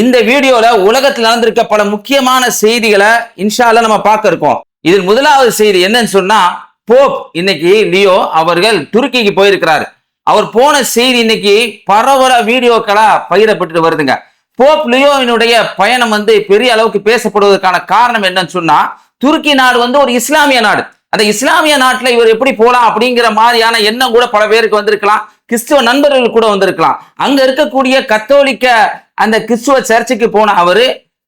இந்த வீடியோல உலகத்தில் நடந்திருக்க பல முக்கியமான செய்திகளை இன்ஷால நம்ம பார்க்க இருக்கோம். இதில் முதலாவது செய்தி என்னன்னு சொன்னா போப் இன்னைக்கு லியோ அவர்கள் துருக்கிக்கு போயிருக்கிறாரு. அவர் போன செய்தி இன்னைக்கு பரவல வீடியோக்களா பகிரப்பட்டு வருதுங்க. போப் லியோவினுடைய பயணம் வந்து பெரிய அளவுக்கு பேசப்படுவதற்கான காரணம் என்னன்னு சொன்னா துருக்கி நாடு வந்து ஒரு இஸ்லாமிய நாடு. அந்த இஸ்லாமிய நாட்டில் இவர் எப்படி போலாம் அப்படிங்கிற மாதிரியான எண்ணம் கூட பல பேருக்கு வந்திருக்கலாம். கிறிஸ்துவ நண்பர்கள் கூட வந்திருக்கலாம். அங்க இருக்கக்கூடிய கத்தோலிக்க அந்த கிறிஸ்துவ சர்ச்சுக்கு போன அவரு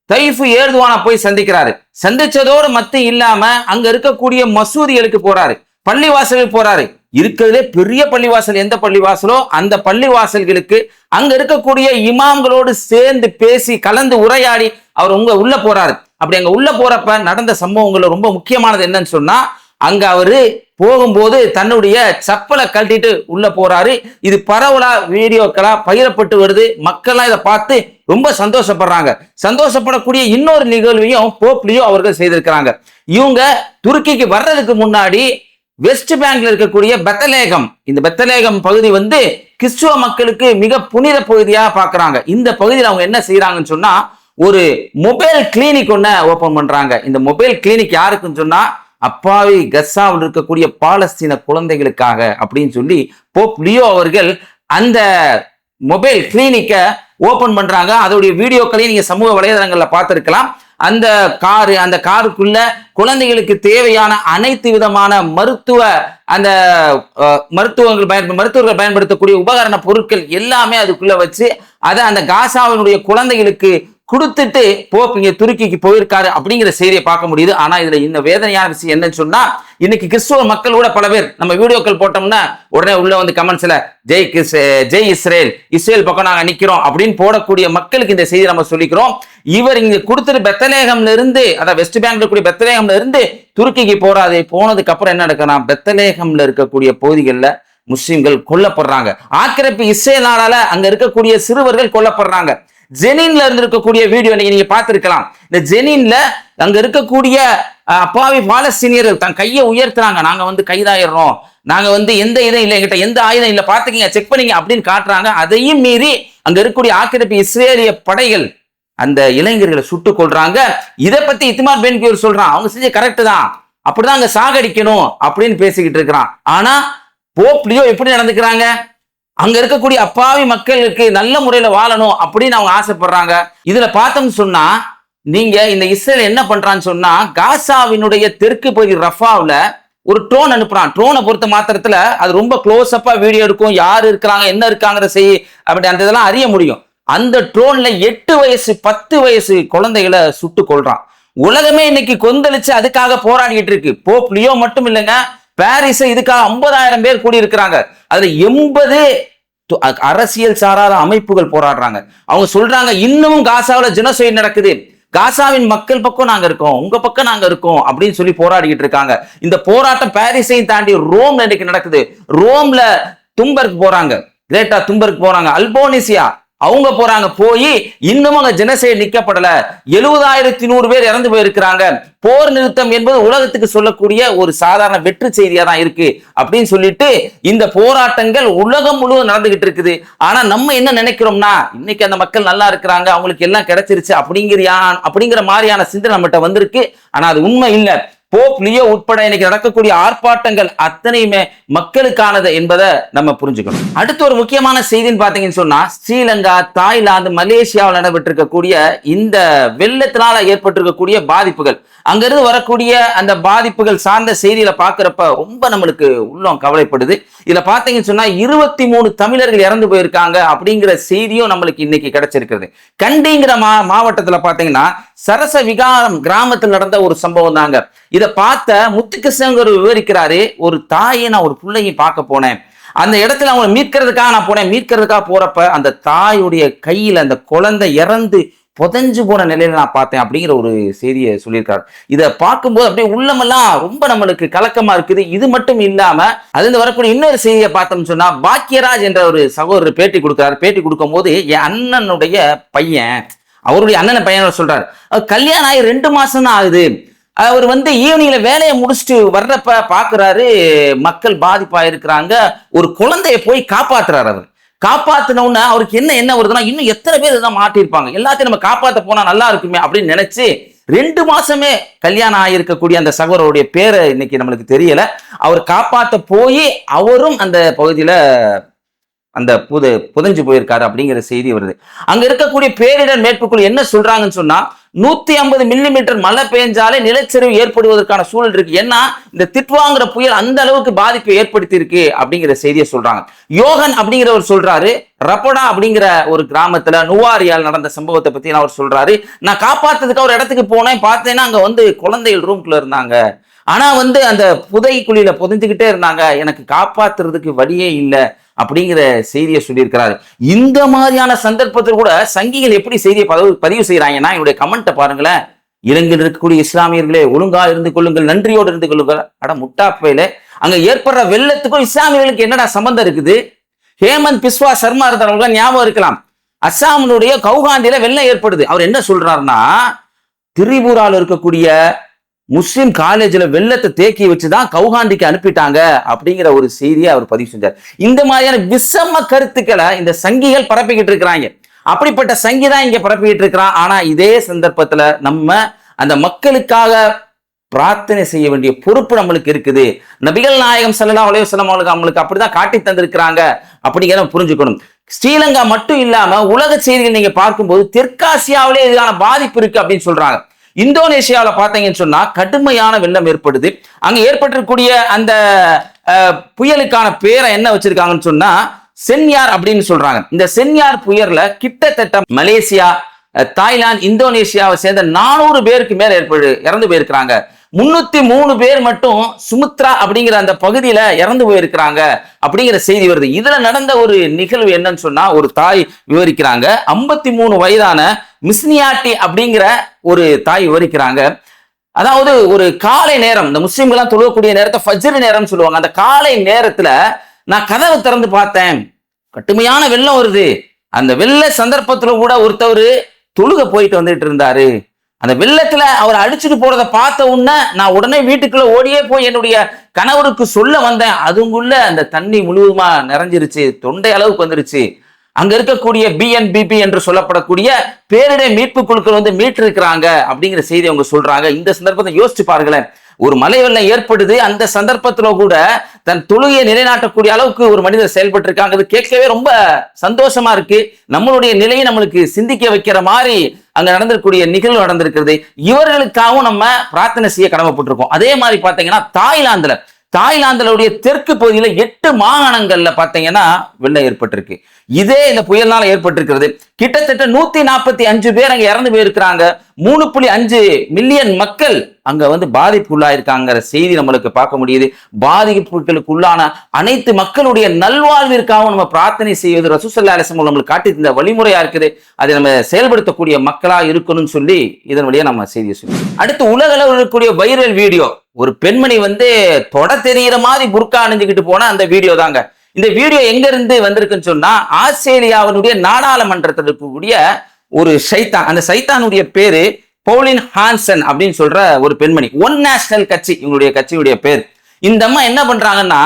தைஃபு ஏர்துவானா போய் சந்திக்கிறாரு. சந்திச்சதோடு மட்டும் இல்லாம அங்க இருக்கக்கூடிய மசூதிகளுக்கு போறாரு. பள்ளிவாசலுக்கு போறாரு. இருக்கிறதே பெரிய பள்ளிவாசல். எந்த பள்ளிவாசலோ அந்த பள்ளிவாசல்களுக்கு அங்க இருக்கக்கூடிய இமாம்களோடு சேர்ந்து பேசி கலந்து உரையாடி அவர் உங்க உள்ள போறாரு. அப்படி அங்க உள்ள போறப்ப நடந்த சம்பவங்கள்ல ரொம்ப முக்கியமானது என்னன்னு சொன்னா அங்க அவரு போகும்போது தன்னுடைய செப்பலை கழட்டிட்டு உள்ள போறாரு. இது பரவலா வீடியோக்களா பகிரப்பட்டு வருது. மக்கள்லாம் இதை பார்த்து ரொம்ப சந்தோஷப்படுறாங்க. சந்தோஷப்படக்கூடிய இன்னொரு நிகழ்வையும் போப்லியும் அவர்கள் செய்திருக்கிறாங்க. இவங்க துருக்கிக்கு வர்றதுக்கு முன்னாடி வெஸ்ட் பேங்க்ல இருக்கக்கூடிய பெத்தலேகம் இந்த பெத்தலேகம் பகுதி வந்து கிறிஸ்துவ மக்களுக்கு மிக புனித பகுதியா பாக்குறாங்க இந்த பகுதியில் அவங்க என்ன செய்யறாங்கன்னு சொன்னா ஒரு மொபைல் கிளினிக் ஒன்ன ஓபன் பண்றாங்க. இந்த மொபைல் கிளினிக் யாருக்குன்னு சொன்னா அப்பாவி கஸ்ஸாவில் இருக்கக்கூடிய பாலஸ்தீன குழந்தைகளுக்காக அப்படின்னு சொல்லி போப் லியோ அவர்கள் அந்த மொபைல் கிளினிக்கை ஓபன் பண்றாங்க. அதோடைய வீடியோக்களையும் நீங்க சமூக வலைதளங்கள்ல பார்த்துருக்கலாம். அந்த காரு அந்த காருக்குள்ள குழந்தைகளுக்கு தேவையான அனைத்து விதமான மருத்துவ அந்த மருத்துவங்கள் பயன் மருத்துவர்கள் பயன்படுத்தக்கூடிய உபகரண பொருட்கள் எல்லாமே அதுக்குள்ள வச்சு அதை அந்த காசாவினுடைய குழந்தைகளுக்கு கொடுத்துட்டு போப் இங்க துருக்கிக்கு போயிருக்காரு அப்படிங்கிற செய்தியை பார்க்க முடியுது. ஆனா இதுல இந்த வேதனையான விஷயம் என்னன்னு சொன்னா இன்னைக்கு கிறிஸ்துவ மக்கள் கூட பல பேர் நம்ம வீடியோக்கள் போட்டோம்னா உடனே உள்ள வந்து கமெண்ட்ஸ்ல ஜெய் கிறிஸ் ஜெய் இஸ்ரேல் இஸ்ரேல் பக்கம் நாங்க நிக்கிறோம் அப்படின்னு போடக்கூடிய மக்களுக்கு இந்த செய்தி நம்ம சொல்லிக்கிறோம். இவர் இங்க கொடுத்துட்டு பெத்தலேகம்ல இருந்து அதாவது வெஸ்ட் பேங்க்ல இருக்கக்கூடிய பெத்தலேகம்ல இருந்து துருக்கிக்கு போறாது போனதுக்கு அப்புறம் என்ன நடக்குன்னா பெத்தலேகம்ல இருக்கக்கூடிய பகுதிகளில் முஸ்லிம்கள் கொல்லப்படுறாங்க. ஆக்கிரமிப்பு இஸ்ரேல் நாடால அங்க இருக்கக்கூடிய சிறுவர்கள் கொல்லப்படுறாங்க. ஜெனின்ல இருந்து இருக்கக்கூடிய வீடியோ நீங்க நீங்க பார்த்திருக்கலாம். இந்த ஜெனின்ல அங்க இருக்கக்கூடிய அப்பாவி பாலஸ்தீனியர்கள் தன் கையை உயர்த்துறாங்க நாங்க வந்து கைதாயிடுறோம். நாங்க வந்து எந்த இதுவும் இல்லை எங்கிட்ட எந்த ஆயுதம் இல்லை பார்த்துக்கீங்க செக் பண்ணீங்க அப்படின்னு காட்டுறாங்க. அதையும் மீறி அங்க இருக்கக்கூடிய ஆக்கிரமிப்பு இஸ்ரேலிய படைகள் அந்த இளைஞர்களை சுட்டு கொள்றாங்க இதை பத்தி இத்திமார் பென்கியூர் சொல்றான். அவங்க செஞ்ச கரெக்ட் தான். அப்படிதான் அங்க சாகடிக்கணும் அப்படின்னு பேசிக்கிட்டு இருக்கிறான். ஆனா போப்லியோ எப்படி நடந்துக்கிறாங்க? அங்க இருக்கக்கூடிய அப்பாவி மக்களுக்கு நல்ல முறையில வாழணும் அப்படின்னு அவங்க ஆசைப்படுறாங்க. இதுல பார்த்தோம்னு சொன்னா நீங்க இந்த இஸ்ரேல் என்ன பண்றான்னு சொன்னா காசாவினுடைய தெற்கு பகுதி ரஃபாவில் ஒரு ட்ரோன் அனுப்புறான். ட்ரோனை பொறுத்த மாத்திரத்துல அது ரொம்ப க்ளோஸ் அப்பா வீடியோ இருக்கும் யார் இருக்கிறாங்க என்ன இருக்காங்கிற செய் அப்படி அந்த இதெல்லாம் அறிய முடியும். அந்த ட்ரோன்ல எட்டு வயசு பத்து வயசு குழந்தைகளை சுட்டு கொள்றான் உலகமே இன்னைக்கு கொந்தளிச்சு அதுக்காக போராடிக்கிட்டு இருக்கு. போப்லியோ மட்டும் இல்லைங்க பாரிஸ் இதுக்காக ஐம்பதாயிரம் பேர் கூடியிருக்கிறாங்க. அதுல எண்பது அரசியல் சாராத அமைப்புகள் போராடுறாங்க. அவங்க சொல்றாங்க இன்னமும் காசாவில் ஜெனோசைட் நடக்குது. காசாவின் மக்கள் பக்கம் நாங்க இருக்கோம் உங்க பக்கம் நாங்க இருக்கோம் அப்படின்னு சொல்லி போராடிக்கிட்டு இருக்காங்க. இந்த போராட்டம் பாரிஸையும் தாண்டி ரோம்ல இன்னைக்கு நடக்குது. ரோம்ல தும்பருக்கு போறாங்க. கிரேட்டா தும்பருக்கு போறாங்க. அல்போனிசியா அவங்க போறாங்க போய் இன்னும் அங்க ஜெனசைட் நிக்கப்படல. எழுபதாயிரத்தி நூறு பேர் இறந்து போயிருக்கிறாங்க. போர் நிறுத்தம் என்பது உலகத்துக்கு சொல்லக்கூடிய ஒரு சாதாரண வெற்றி செய்தியா தான் இருக்கு அப்படின்னு சொல்லிட்டு இந்த போராட்டங்கள் உலகம் முழுவதும் நடந்துகிட்டு இருக்குது. ஆனா நம்ம என்ன நினைக்கிறோம்னா இன்னைக்கு அந்த மக்கள் நல்லா இருக்கிறாங்க அவங்களுக்கு எல்லாம் கிடைச்சிருச்சு அப்படிங்கிற அப்படிங்கிற மாதிரியான சிந்தனை நம்மகிட்ட வந்திருக்கு. ஆனா அது உண்மை இல்லை. போப் லியோ உட்பட இன்னைக்கு நடக்கக்கூடிய ஆர்ப்பாட்டங்கள் அத்தனையுமே மக்களுக்கானது என்பதை நம்ம புரிஞ்சுக்கணும். அடுத்து ஒரு முக்கியமான செய்தின்னு பாத்தீங்கன்னு சொன்னா ஸ்ரீலங்கா தாய்லாந்து மலேசியாவில் நடைபெற்றிருக்கக்கூடிய இந்த வெள்ளத்தினால ஏற்பட்டிருக்கக்கூடிய பாதிப்புகள். அங்கிருந்து வரக்கூடிய அந்த பாதிப்புகள் சார்ந்த செய்தியில பாக்குறப்ப ரொம்ப நம்மளுக்கு உள்ளம் கவலைப்படுது. இதுல பாத்தீங்கன்னு சொன்னா இருபத்தி மூணு தமிழர்கள் இறந்து போயிருக்காங்க அப்படிங்கிற செய்தியும் நம்மளுக்கு இன்னைக்கு கிடைச்சிருக்கிறது. கண்டிங்கிற மா மாவட்டத்துல பாத்தீங்கன்னா சரச விகாரம் கிராமத்தில் நடந்த ஒரு சம்பவம் தாங்க. இதை பார்த்த முத்துகிருஷ்ணங்கர் விவரிக்கிறாரு ஒரு தாயை நான் ஒரு பிள்ளையும் பார்க்க போனேன். அந்த இடத்துல அவங்களை மீட்கிறதுக்காக நான் போனேன். மீட்கிறதுக்காக போறப்ப அந்த தாயுடைய கையில் அந்த குழந்தை இறந்து புதஞ்சு போன நிலையில நான் பார்த்தேன் அப்படிங்கிற ஒரு செய்தியை சொல்லியிருக்காரு. இதை பார்க்கும்போது அப்படியே உள்ளமெல்லாம் ரொம்ப நம்மளுக்கு கலக்கமா இருக்குது. இது மட்டும் இல்லாம அதுல வரக்கூடிய இன்னொரு செய்தியை பார்த்தோம்னு சொன்னா பாக்கியராஜ் என்ற ஒரு சகோதரர் பேட்டி கொடுக்குறாரு. பேட்டி கொடுக்கும் போது என் அண்ணனுடைய பையன் அவருடைய அண்ணன் பையனோட சொல்றாரு. கல்யாணம் ஆகி ரெண்டு மாசம் தான் ஆகுது. அவர் வந்து ஈவினிங்ல வேலையை முடிச்சுட்டு வர்றப்ப பாக்குறாரு மக்கள் பாதிப்பா இருக்கிறாங்க ஒரு குழந்தைய போய் காப்பாத்துறாரு அவர். காப்பாத்தின அவருக்கு என்ன என்ன வருதுன்னா இன்னும் எத்தனை பேர் இதெல்லாம் மாட்டியிருப்பாங்க. எல்லாத்தையும் நம்ம காப்பாத்த போனா நல்லா இருக்குமே அப்படின்னு நினைச்சு ரெண்டு மாசமே கல்யாணம் ஆகியிருக்கக்கூடிய அந்த சகோதரருடைய பேரை இன்னைக்கு நம்மளுக்கு தெரியல. அவர் காப்பாத்த போய் அவரும் அந்த பகுதியில அந்த புது புதஞ்சு போயிருக்காரு அப்படிங்கிற செய்தி வருது. அங்க இருக்கக்கூடிய பேரிடர் மேற்புக்குழு என்ன சொல்றாங்கன்னு சொன்னா நூத்தி ஐம்பது மில்லிமீட்டர் மழை பெய்ஞ்சாலே நிலச்சரிவு ஏற்படுவதற்கான சூழல் இருக்கு. ஏன்னா இந்த திட்டுவாங்கிற புயல் அந்த அளவுக்கு பாதிப்பை ஏற்படுத்தி இருக்கு அப்படிங்கிற செய்தியை சொல்றாங்க. யோகன் அப்படிங்கிறவர் சொல்றாரு ரப்படா அப்படிங்கிற ஒரு கிராமத்துல நுவாரியால் நடந்த சம்பவத்தை பத்தி அவர் சொல்றாரு. நான் காப்பாத்துறதுக்கு ஒரு இடத்துக்கு போனேன் பார்த்தேன்னா அங்க வந்து குழந்தைகள் ரூம்குள்ள இருந்தாங்க. ஆனா வந்து அந்த புதை குழியில புதைஞ்சுக்கிட்டே இருந்தாங்க. எனக்கு காப்பாத்துறதுக்கு வழியே இல்லை அப்படிங்கிற செய்தியை சொல்லியிருக்கிறாரு. இந்த மாதிரியான சந்தர்ப்பத்தில் கூட சங்கிகள் எப்படி செய்தியை பதிவு பதிவு செய்யறாங்கன்னா என்னுடைய கமெண்ட்டை பாருங்களேன். இலங்கையில் இருக்கக்கூடிய இஸ்லாமியர்களே ஒழுங்கா இருந்து கொள்ளுங்கள் நன்றியோடு இருந்து கொள்ளுங்கள். அட முட்டாப்பையில. அங்க ஏற்படுற வெள்ளத்துக்கும் இஸ்லாமியர்களுக்கு என்னடா சம்பந்தம் இருக்குது? ஹேமந்த் பிஸ்வா சர்மா இருந்தவங்க ஞாபகம் இருக்கலாம். அஸ்ஸாமினுடைய கவுகாந்தியில வெள்ளம் ஏற்படுது. அவர் என்ன சொல்றாருன்னா திரிபுரால இருக்கக்கூடிய முஸ்லீம் காலேஜில் வெள்ளத்தை தேக்கி வச்சு தான் கவுகாண்டிக்கு அனுப்பிட்டாங்க அப்படிங்கிற ஒரு செய்தியை அவர் பதிவு செஞ்சார். இந்த மாதிரியான விஷம கருத்துக்களை இந்த சங்கிகள் பரப்பிக்கிட்டு இருக்கிறாங்க. அப்படிப்பட்ட சங்கி தான் இங்க பரப்பிக்கிட்டு இருக்கிறான். ஆனா இதே சந்தர்ப்பத்துல நம்ம அந்த மக்களுக்காக பிரார்த்தனை செய்ய வேண்டிய பொறுப்பு நம்மளுக்கு இருக்குது. நபிகள் நாயகம் ஸல்லல்லாஹு உலக வஸல்லம் அவங்களுக்கு அப்படிதான் காட்டி தந்திருக்கிறாங்க அப்படிங்கிறத புரிஞ்சுக்கணும். ஸ்ரீலங்கா மட்டும் இல்லாம உலக செய்திகள் நீங்க பார்க்கும்போது தெற்காசியாவிலே இதுக்கான பாதிப்பு இருக்கு அப்படின்னு சொல்றாங்க. இந்தோனேஷியாவில் பார்த்தீங்கன்னு சொன்னா கடுமையான வெள்ளம் ஏற்படுது. அங்கே ஏற்பட்டிருக்கக்கூடிய அந்த புயலுக்கான பேரை என்ன வச்சிருக்காங்கன்னு சொன்னா சென்யார் அப்படின்னு சொல்றாங்க. இந்த சென்யார் புயல்ல கிட்டத்தட்ட மலேசியா தாய்லாந்து இந்தோனேஷியாவை சேர்ந்த நானூறு பேருக்கு மேல ஏற்படு இறந்து போயிருக்கிறாங்க. முன்னூத்தி மூணு பேர் மட்டும் சுமுத்ரா அப்படிங்கிற அந்த பகுதியில இறந்து போயிருக்கிறாங்க அப்படிங்கிற செய்தி வருது. இதுல நடந்த ஒரு நிகழ்வு என்னன்னு சொன்னா ஒரு தாய் விவரிக்கிறாங்க. ஐம்பத்தி மூணு வயதான மிஸ்னியாட்டி அப்படிங்கிற ஒரு தாய் விவரிக்கிறாங்க. அதாவது ஒரு காலை நேரம் இந்த முஸ்லீம்கள்லாம் தொழுவக்கூடிய நேரத்தை ஃபஜ்ர் நேரம்னு சொல்லுவாங்க. அந்த காலை நேரத்துல நான் கதவை திறந்து பார்த்தேன். கட்டுமையான வெள்ளம் வருது. அந்த வெள்ள சந்தர்ப்பத்துல கூட ஒருத்தவர் தொழுக போயிட்டு வந்துட்டு இருந்தாரு. அந்த வெள்ளத்துல அவர் அடிச்சுட்டு போகிறத பார்த்த உடனே நான் உடனே வீட்டுக்குள்ள ஓடியே போய் என்னுடைய கணவருக்கு சொல்ல வந்தேன். அதுங்குள்ள அந்த தண்ணி முழுவதுமா நிறைஞ்சிருச்சு. தொண்டை அளவுக்கு வந்துருச்சு. அங்க இருக்கக்கூடிய பிஎன்பிபி என்று சொல்லப்படக்கூடிய பேரிடர் மீட்பு குழுக்கள் வந்து மீட்டிருக்கிறாங்க அப்படிங்கிற செய்தி அவங்க சொல்றாங்க. இந்த சந்தர்ப்பத்தை யோசிச்சு பாருங்களேன். ஒரு மலை வெள்ளம் ஏற்படுது அந்த சந்தர்ப்பத்துல கூட தன் தொழுகையை நிலைநாட்டக்கூடிய அளவுக்கு ஒரு மனிதர் செயல்பட்டு இருக்காங்க அது கேட்கவே ரொம்ப சந்தோஷமா இருக்கு. நம்மளுடைய நிலையை நம்மளுக்கு சிந்திக்க வைக்கிற மாதிரி அங்க நடந்திருக்கக்கூடிய நிகழ்வு நடந்திருக்கிறது. இவர்களுக்காகவும் நம்ம பிரார்த்தனை செய்ய கடமைப்பட்டிருக்கோம். அதே மாதிரி பாத்தீங்கன்னா தாய்லாந்துல தாய்லாந்துடைய தெற்கு பகுதியில எட்டு மாகாணங்கள்ல பார்த்தீங்கன்னா வெள்ளம் ஏற்பட்டிருக்கு. இதே இந்த புயல்னால ஏற்பட்டிருக்கிறது. கிட்டத்தட்ட நூத்தி நாற்பத்தி அஞ்சு பேர் அங்க இறந்து போயிருக்கிறாங்க. மூணு புள்ளி அஞ்சு மில்லியன் மக்கள் அங்க வந்து பாதிப்புள்ளாயிருக்காங்கிற செய்தி நம்மளுக்கு பார்க்க முடியுது. பாதிப்புகளுக்கு உள்ளான அனைத்து மக்களுடைய நல்வாழ்விற்காகவும் நம்ம பிரார்த்தனை செய்வது ரசூசல்லா அலிசம் நம்மளுக்கு காட்டி இந்த வழிமுறையா இருக்குது. அதை நம்ம செயல்படுத்தக்கூடிய மக்களா இருக்கணும்னு சொல்லி இதன் நம்ம செய்தியை சொல்லி அடுத்து உலக அளவில் இருக்கக்கூடிய வைரல் வீடியோ. ஒரு பெண்மணி வந்து தொட தெரிகிற மாதிரி புர்கா அணிஞ்சுக்கிட்டு போனால் அந்த வீடியோ தாங்க. இந்த வீடியோ எங்க இருந்து வந்திருக்குன்னு சொன்னா ஆஸ்திரேலியாவினுடைய நாடாளுமன்றத்தில் இருக்கக்கூடிய ஒரு சைத்தான். அந்த சைத்தானுடைய பேரு பவுலின் ஹான்சன் அப்படின்னு சொல்ற ஒரு பெண்மணி. ஒன் நேஷனல் கட்சி இவங்களுடைய கட்சியுடைய பேர். இந்த அம்மா என்ன பண்றாங்கன்னா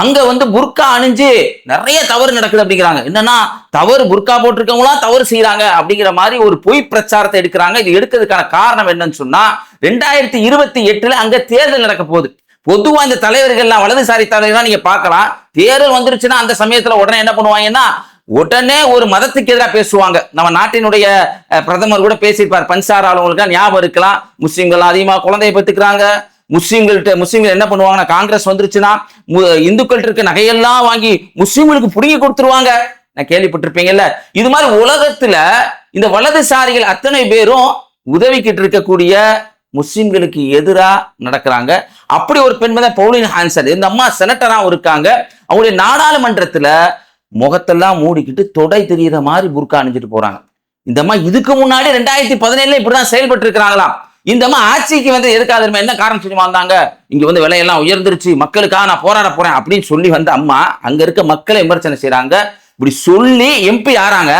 அங்க வந்து புர்கா அணிஞ்சு நிறைய தவறு நடக்குது அப்படிங்கிறாங்க. என்னன்னா தவறு புர்கா போட்டிருக்கவங்களாம் தவறு செய்யறாங்க அப்படிங்கிற மாதிரி ஒரு பொய் பிரச்சாரத்தை எடுக்கிறாங்க. இது எடுக்கிறதுக்கான காரணம் என்னன்னு சொன்னா ரெண்டாயிரத்தி இருபத்தி எட்டுல அங்க தேர்தல் நடக்க போகுது. பொதுவா இந்த தலைவர்கள்லாம் வலதுசாரி தலைவர்கள்லாம் நீங்க பார்க்கலாம். தேர்தல் வந்துருச்சுன்னா அந்த சமயத்துல உடனே என்ன பண்ணுவாங்கன்னா உடனே ஒரு மதத்துக்கு எதிராக பேசுவாங்க. நம்ம நாட்டினுடைய பிரதமர் கூட பேசியிருப்பார். பன்சார் ஆளுங்களுக்கு ஞாபகம் இருக்கலாம். முஸ்லீம்கள் அதிகமாக குழந்தைய பெற்றுக்கிறாங்க. முஸ்லீம்கள்ட்ட முஸ்லீம்கள் என்ன பண்ணுவாங்கன்னா காங்கிரஸ் வந்துருச்சுன்னா மு- இருக்க நகையெல்லாம் வாங்கி முஸ்லீம்களுக்கு புடுங்கி கொடுத்துருவாங்க. நான் கேள்விப்பட்டிருப்பீங்கல்ல? இது மாதிரி உலகத்துல இந்த வலதுசாரிகள் அத்தனை பேரும் உதவிக்கிட்டு இருக்கக்கூடிய முஸ்லிம்களுக்கு எதிராக நடக்கிறாங்க. அப்படி ஒரு பெண்மை தான் பவுலின் ஹான்சன். இந்த அம்மா செனட்டராகவும் இருக்காங்க. அவங்களுடைய நாடாளுமன்றத்துல முகத்தெல்லாம் மூடிக்கிட்டு தொடை தெரியுற மாதிரி புர்கா அணிஞ்சிட்டு போறாங்க. இந்தம்மா இதுக்கு முன்னாடி ரெண்டாயிரத்தி பதினேழுல இப்படிதான் செயல்பட்டு இருக்கிறாங்களாம் இந்தம்மா ஆட்சிக்கு வந்து எதுக்காக தெரியுமா? என்ன காரணம் சொல்லி வந்தாங்க இங்க வந்து விலையெல்லாம் உயர்ந்துருச்சு மக்களுக்காக நான் போராட போறேன் அப்படின்னு சொல்லி வந்த அம்மா அங்க இருக்க மக்களை விமர்சனம் செய்யறாங்க இப்படி சொல்லி எம்பி ஆறாங்க.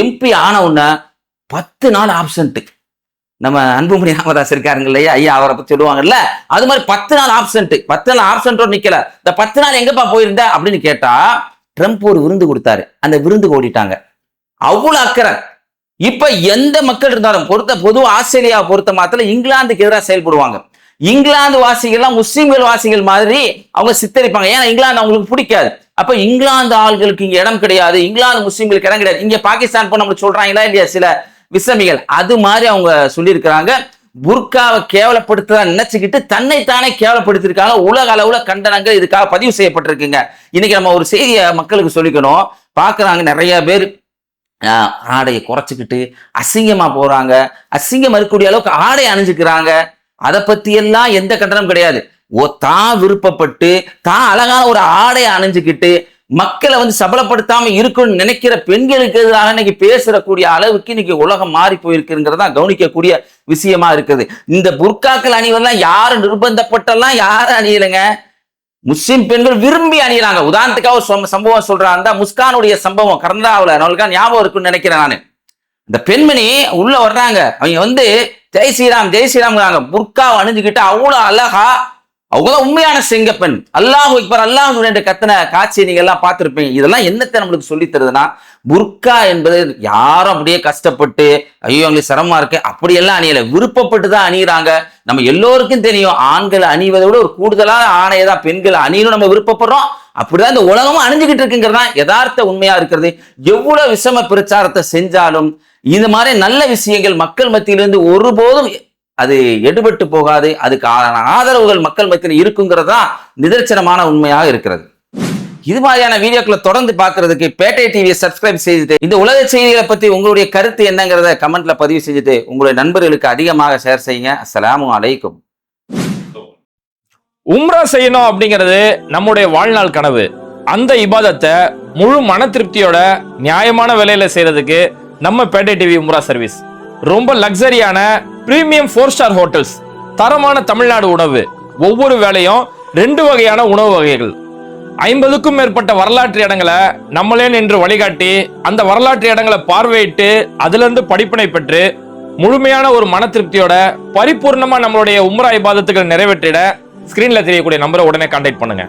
எம்பி ஆன உடனே பத்து நாள் ஆப்சண்ட் நம்ம அன்புமணி ராமதாஸ் இருக்காருங்க இல்லையா? ஐயா அவரை பத்தி சொல்லுவாங்கல்ல? அது மாதிரி பத்து நாள் ஆப்சண்ட் பத்து நாள் ஆப்சண்டோட நிக்கல. இந்த பத்து நாள் எங்கப்பா போயிருந்த அப்படின்னு கேட்டா ட்ரம்ப் ஒரு விருந்து கொடுத்தாரு. அந்த விருந்து ஓடிட்டாங்க. அவ்வளோ அக்கறை. இப்ப எந்த மக்கள் இருந்தாலும் பொறுத்த பொது ஆஸ்திரேலியாவை பொறுத்த மாத்திர இங்கிலாந்துக்கு எதிராக செயல்படுவாங்க. இங்கிலாந்து வாசிகள்லாம் முஸ்லீம்கள் வாசிகள் மாதிரி அவங்க சித்தரிப்பாங்க. ஏன்னா இங்கிலாந்து அவங்களுக்கு பிடிக்காது. அப்ப இங்கிலாந்து ஆள்களுக்கு இங்க இடம் கிடையாது. இங்கிலாந்து முஸ்லீம்களுக்கு இடம் கிடையாது. இங்க பாகிஸ்தான் போய் நம்மளுக்கு சொல்றாங்களா இல்லையா சில விசமிகள். அது மாதிரி அவங்க சொல்லியிருக்கிறாங்க. புர்காவை கேவலப்படுத்ததா நினைச்சுக்கிட்டு தன்னைத்தானே கேவலப்படுத்திருக்காங்க உலக அளவுல கண்டனங்கள் இதுக்காக பதிவு செய்யப்பட்டிருக்குங்க. இன்னைக்கு நம்ம ஒரு செய்தியை மக்களுக்கு சொல்லிக்கணும். பாக்குறாங்க நிறைய பேர். ஆடையை குறைச்சிக்கிட்டு அசிங்கமா போறாங்க. அசிங்கம் இருக்கக்கூடிய அளவுக்கு ஆடை அணிஞ்சுக்கிறாங்க. அதை பத்தி எல்லாம் எந்த கண்டனம் கிடையாது. ஓ தான் விருப்பப்பட்டு தான் அழகான ஒரு ஆடையை அணிஞ்சுக்கிட்டு மக்களை வந்து சபலப்படுத்தாம இருக்கணும்னு நினைக்கிற பெண்களுக்கு எதிராக இன்னைக்கு பேசுறக்கூடிய அளவுக்கு இன்னைக்கு உலகம் மாறி போயிருக்குங்கிறதா கவனிக்கக்கூடிய விஷயமா இருக்குது. இந்த புர்காக்கள் அணிவெல்லாம் யாரும் நிர்பந்தப்பட்டெல்லாம் யாரும் அணியலைங்க? முஸ்லிம் பெண்கள் விரும்பி அணியறாங்க. உதாரணத்துக்காக ஒரு சம்பவம் சொல்றேன். அந்த முஸ்கானுடைய சம்பவம் கர்நாவில் நம்மளுக்கு ஞாபகம் இருக்குன்னு நினைக்கிறேன் நான். இந்த பெண்மணி உள்ள வர்றாங்க. அவங்க வந்து ஜெய் ஸ்ரீராம் ஜெய் ஸ்ரீராம் புர்காவை அணிஞ்சுக்கிட்டு அவ்வளோ அழகா அவங்கதான் உண்மையான சிங்கப்பெண். அல்லாஹ் இக்பர் அல்லாஹ் என்று கத்தனை காட்சி நீங்க எல்லாம் பார்த்துருப்பீங்க. இதெல்லாம் என்னத்தை நம்மளுக்கு சொல்லி தருதுன்னா புர்கா என்பது யாரும் அப்படியே கஷ்டப்பட்டு ஐயோ எங்களுக்கு சிரமமா இருக்கு அப்படியெல்லாம் அணியல. விருப்பப்பட்டு தான் அணியிறாங்க. நம்ம எல்லோருக்கும் தெரியும் ஆண்கள் அணிவதை விட ஒரு கூடுதலான ஆணையை தான் பெண்களை அணியணும் நம்ம விருப்பப்படுறோம். அப்படிதான் இந்த உலகமும் அணிஞ்சுக்கிட்டு இருக்குங்கிறது தான் யதார்த்த உண்மையா இருக்கிறது. எவ்வளவு விஷம பிரச்சாரத்தை செஞ்சாலும் இந்த மாதிரி நல்ல விஷயங்கள் மக்கள் மத்தியிலிருந்து ஒருபோதும் அது எடுபட்டு போகாது அதுக்கு ஆதரவுகள் மக்கள் மத்தியில் இருக்குங்கிறது தான் நிதர்சனமான உண்மையாக இருக்கிறது. இது மாதிரியான வீடியோக்களை தொடர்ந்து பார்க்கறதுக்கு பேட்டை டிவியை சப்ஸ்கிரைப் செய்துட்டு இந்த உலக செய்திகளை பத்தி உங்களுடைய கருத்து என்னங்கிறத கமெண்ட்ல பதிவு செஞ்சுட்டு உங்களுடைய நண்பர்களுக்கு அதிகமாக ஷேர் செய்யுங்க. அஸ்லாம் அலைக்கும். உம்ரா செய்யணும் அப்படிங்கிறது நம்முடைய வாழ்நாள் கனவு. அந்த இபாதத்தை முழு மன திருப்தியோட நியாயமான விலையில செய்யறதுக்கு நம்ம பேட்டை டிவி உம்ரா சர்வீஸ் ரொம்ப லக்ஸரியான பிரீமியம் ஃபோர் ஸ்டார் ஹோட்டல்ஸ் தரமான தமிழ்நாடு உணவு. ஒவ்வொரு வேலையும் ரெண்டு வகையான உணவு வகைகள். ஐம்பதுக்கும் மேற்பட்ட வரலாற்று இடங்களை நம்மளே நின்று வழிகாட்டி அந்த வரலாற்று இடங்களை பார்வையிட்டு அதிலிருந்து படிப்பினை பெற்று முழுமையான ஒரு மன திருப்தியோட பரிபூர்ணமா நம்மளுடைய உம்ரா இபாதத்துக்கள் நிறைவேற்றிட ஸ்கிரீன்ல தெரியக்கூடிய நம்பரை உடனே கான்டாக்ட் பண்ணுங்க.